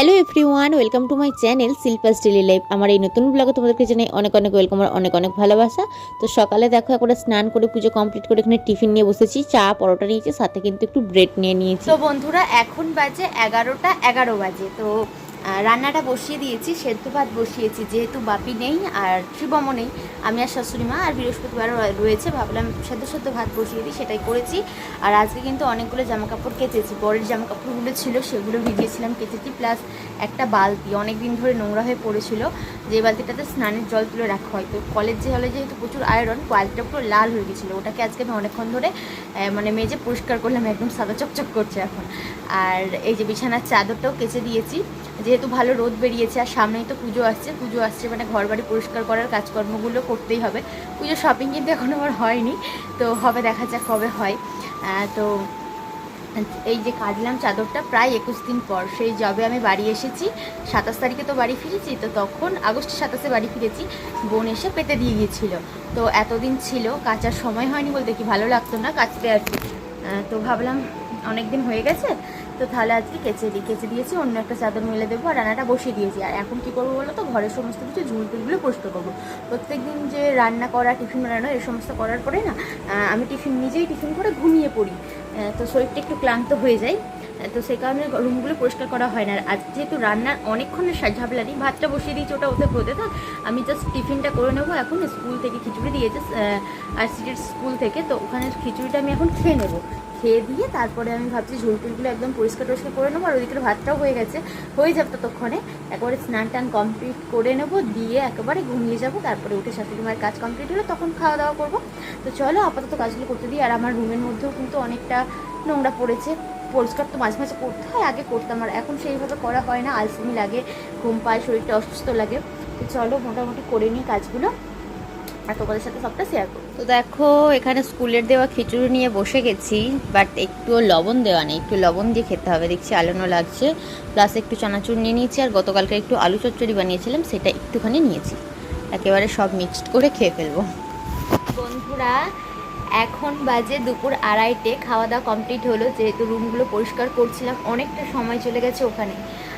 Hello everyone, welcome to my channel Shilpa's daily life. আমার এই নতুন ব্লগে তোমাদেরকে জানাই অনেক অনেক ওয়েলকাম আর অনেক অনেক ভালোবাসা। তো সকালে দেখো, একবার স্নান করে পুজো কমপ্লিট করে এখানে টিফিন নিয়ে বসেছি। চা, পরোটা নিয়েছি, সাথে কিন্তু একটু ব্রেড নিয়ে নিয়েছি। তো বন্ধুরা, এখন বাজে এগারোটা এগারো বাজে। তো রান্নাটা বসিয়ে দিয়েছি, সেদ্ধ ভাত বসিয়েছি, যেহেতু বাপি নেই আর শিবমও নেই, আমি আর শাশুড়ি মা আর বৃহস্পতিবারও রয়েছে, ভাবলাম সেদ্ধ সেদ্ধ ভাত বসিয়ে দিই, সেটাই করেছি। আর আজকে কিন্তু অনেকগুলো জামা কাপড় কেচেছি, পরের জামা কাপড়গুলো ছিল, সেগুলো ভিজিয়েছিলাম, কেচেছি, প্লাস একটা বালতি অনেক দিন ধরে নোংরা হয়ে পড়েছিল, যে বালতিটাতে স্নানের জল তুলে রাখা হয়। তো কলের যে হলে যেহেতু প্রচুর আয়রন বালতিটা পুরো লাল হয়ে গেছিল, ওটাকে আজকে আমি অনেকক্ষণ ধরে মানে মেজে পরিষ্কার করলাম, একদম সাদা চকচক করছে এখন। আর এই যে বিছানার চাদরটাও কেচে দিয়েছি যেহেতু ভালো রোদ বেরিয়েছে, আর সামনেই তো পুজো আসছে পুজো আসছে মানে ঘর বাড়ি পরিষ্কার করার কাজকর্মগুলো করতেই হবে। পুজো শপিং কিন্তু এখনও আমার হয়নি, তো হবে দেখা যাক কবে হয়। তো এই যে কাটলাম চাদরটা প্রায় একুশ দিন পর, সেই জবে আমি বাড়ি এসেছি। সাতাশ তারিখে তো বাড়ি ফিরেছি, তো তখন আগস্ট সাতাশে বাড়ি ফিরেছি। বোন এসে পেতে দিয়ে গিয়েছিল। তো এতদিন ছিল, কাচার সময় হয়নি বলতে কি, ভালো লাগতো না কাচতে আর তো ভাবলাম অনেক দিন হয়ে গেছে তো তাহলে আজকে কেচে দিই কেচে দিয়েছি, অন্য একটা চাদর মেলে দেবো আর রান্নাটা বসিয়ে দিয়েছি। আর এখন কী করব বলো তো? ঘরের সমস্ত কিছু ঝুল টুলগুলো পরিষ্কার করব। প্রত্যেক দিন যে রান্না করা, টিফিন বানানো এই সমস্ত করার পরে না আমি টিফিন নিজেই টিফিন করে ঘুমিয়ে পড়ি। তো শরীরটা একটু ক্লান্ত হয়ে যায়। তো সেই কারণে রুমগুলো পরিষ্কার করা হয় না। আর যেহেতু রান্নার অনেকক্ষণের ঝামেলা নেই ভাতটা বসিয়ে দিয়েছি, ওটা ওতে হতে থাক। আমি জাস্ট টিফিনটা করে নেব এখন, স্কুল থেকে খিচুড়ি দিয়েছে আর সিটির স্কুল থেকে, তো ওখানে খিচুড়িটা আমি এখন খেয়ে নেব। খেয়ে দিয়ে তারপরে আমি ভাবছি ঝুলটুলগুলো একদম পরিষ্কার টরিষ্কার করে নেব, আর ওদিকে ভাতটাও হয়ে গেছে। হয়ে যাবে ততক্ষণে। একবারে স্নান টান কমপ্লিট করে নেব, দিয়ে একেবারে ঘুমিয়ে যাব, তারপরে উঠে শাশুড়ি মায়ের কাজ কমপ্লিট হলে তখন খাওয়া দাওয়া করব। তো চলো আপাতত কাজগুলো করতে দিই, আর আমার রুমের মধ্যেও কিন্তু অনেকটা নোংরা পড়েছে। পরিষ্কার তো মাঝে মাঝে করতে হয় আগে করতাম আর এখন সেইভাবে করা হয় না আলসেমি লাগে ঘুম পায় শরীরটা অসুস্থ লাগে। তো চলো মোটামুটি করে নিই কাজগুলো আর তোমাদের সাথে সবটা শেয়ার করব। তো দেখো এখানে স্কুলের দেওয়া খিচুড়ি নিয়ে বসে গেছি বাট একটুও লবণ দেওয়া নেই একটু লবণ দিয়ে খেতে হবে দেখছি আলোনো লাগছে। প্লাস একটু চানাচুর নিয়ে নিয়েছি আর গতকালকে একটু আলু চচ্চড়ি বানিয়েছিলাম সেটা একটুখানি নিয়েছি। একেবারে সব মিক্সড করে খেয়ে ফেলব। বন্ধুরা এখন বাজে দুপুর আড়াইটে খাওয়া দাওয়া কমপ্লিট হলো, যেহেতু রুমগুলো পরিষ্কার করছিলাম, অনেকটা সময় চলে গেছে ওখানে।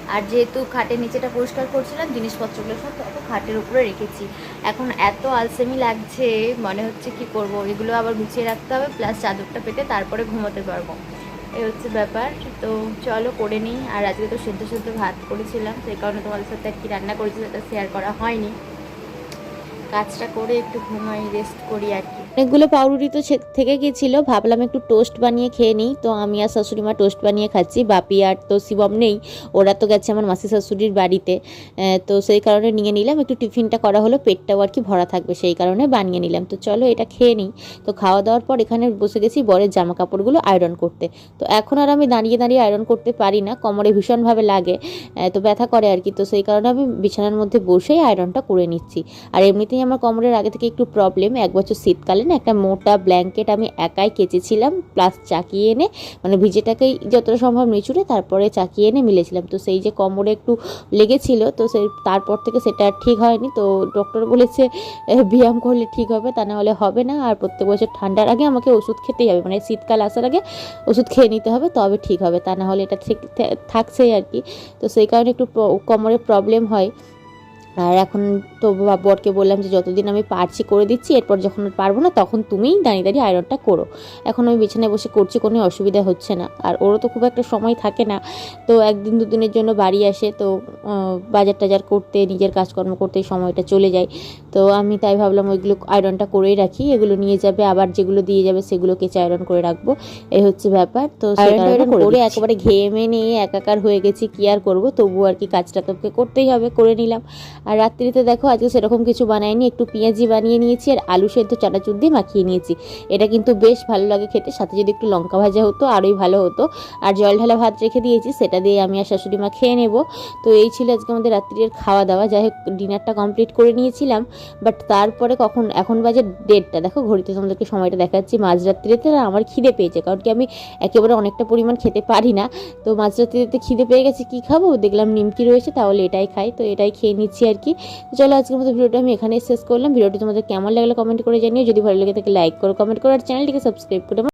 আর যেহেতু খাটের নিচেটা পরিষ্কার করছিলাম, জিনিসপত্রগুলো সব তত খাটের উপরে রেখেছি। এখন এত আলসেমি লাগছে, মনে হচ্ছে কি করব? এগুলো আবার গুছিয়ে রাখতে হবে প্লাস চাদরটা পেতে তারপরে ঘুমোতে পারব। এই হচ্ছে ব্যাপার। তো চলো করে নিই। আর আজকে তো সেদ্ধ সেদ্ধ ভাত করেছিলাম, সেই কারণে তোমাদের সাথে আর কি রান্না করেছি সেটা শেয়ার করা হয়নি। কাজটা করে একটু ঘুমাই রেস্ট করি আর কি। অনেকগুলো পাউরুটি তো থেকে গেছিল। ভাবলাম একটু টোস্ট বানিয়ে খেয়ে নিই। তো আমি আর শাশুড়ি মা টোস্ট বানিয়ে খাচ্ছি। বাপি আর তো শিবম নেই। ওরা তো গেছে আমার মাসি শাশুড়ির বাড়িতে। তো সেই কারণে নিয়ে নিলাম। একটু টিফিনটা করা হলো। পেটটাও আর কি ভরা থাকবে সেই কারণে বানিয়ে নিলাম। তো চলো এটা খেয়ে নিই। তো খাওয়া দাওয়ার পর এখানে বসে গেছি বরের জামা কাপড়গুলো আয়রন করতে। তো এখন আর আমি দাঁড়িয়ে দাঁড়িয়ে আয়রন করতে পারি না। কোমরে ভীষণভাবে লাগে। তো ব্যথা করে আর কি। তো সেই কারণে আমি বিছানার মধ্যে বসেই আয়রনটা করে নিচ্ছি। আর এমনিতেই আমার কোমরের আগে থেকে একটু প্রবলেম এক বছর শীতকালে না একটা মোটা ব্ল্যাঙ্কেট আমি একাই কেচেছিলাম প্লাস চাকিয়ে এনে মানে ভিজেটাকেই যতটা সম্ভব নিচুড়ে তারপরে চাকিয়ে এনে মিলেছিলাম। তো সেই যে কোমরে একটু লেগেছিল, তো সেই তারপর থেকে সেটা ঠিক হয়নি। তো ডক্টর বলেছে ব্যায়াম করলে ঠিক হবে, তা না হলে হবে না। আর প্রত্যেক বছর ঠান্ডার আগে আমাকে ওষুধ খেতেই হবে। মানে শীতকাল আসার আগে ওষুধ খেয়ে নিতে হবে, তবে ঠিক হবে। তা না হলে এটা থাকছেই আর কি। তো সেই কারণে একটু কোমরে প্রবলেম হয়। আর এখন তো বরকে বললাম যে যতদিন আমি পারছি করে দিচ্ছি এরপর যখন আর পারব না তখন তুমিই দাঁড়িয়ে দাঁড়িয়ে আয়রনটা করো। এখন আমি বিছানায় বসে করছি কোনো অসুবিধা হচ্ছে না। আর ওরও তো খুব একটা সময় থাকে না। তো একদিন দুদিনের জন্য বাড়ি আসে তো বাজার টাজার করতে নিজের কাজকর্ম করতে সময়টা চলে যায়। তো আমি তাই ভাবলাম ওইগুলো আয়রনটা করেই রাখি এগুলো নিয়ে যাবে আবার যেগুলো দিয়ে যাবে সেগুলো কেচে আয়রন করে রাখব। এই হচ্ছে ব্যাপার। তো করে একেবারে ঘেমে নিয়ে একাকার হয়ে গেছি কি আর করব? তবু আর কি কাজটা তোকে করতেই হবে করে নিলাম। আর রাত্রিতে দেখো, আজকে সেরকম কিছু বানাইনি, একটু পেঁয়াজি বানিয়ে নিয়েছি আর আলু সেদ্ধ চানাচুর দিয়ে মাখিয়ে নিয়েছি। এটা কিন্তু বেশ ভালো লাগে খেতে, সাথে যদি একটু লঙ্কা ভাজা হতো, আরোই ভালো হতো। আর জল ঢালা ভাত রেখে দিয়েছি, সেটা দিয়ে আমি আর শাশুড়ি মা খেয়ে নেব। তো এই ছিল আজকে আমাদের রাত্রির খাওয়া দাওয়া যাই হোক, ডিনারটা কমপ্লিট করে নিয়েছিলাম, বাট তারপরে কখন, এখন বাজে ডেটটা দেখো, ঘড়িতে তোমাদেরকে সময়টা দেখাচ্ছি মাঝরাত্রিতে না আমার খিদে পেয়েছে, কারণ কি আমি একেবারে অনেকটা পরিমাণ খেতে পারি না। তো মাঝরাত্রিতে খিদে পেয়ে গেছে, কি খাব? দেখলাম নিমকি রয়েছে, তাহলে এটাই খাই। তো এটাই খেয়ে নিচ্ছি আর কি। চলো আজকের মতো ভিডিওটা আমি এখানে শেষ করলাম। ভিডিওটি তোমাদের কেমন লাগল কমেন্ট করে জানিও। যদি ভালো লাগে তাকে লাইক করো কমেন্ট করো, আর চ্যানেলটিকে সাবস্ক্রাইব করে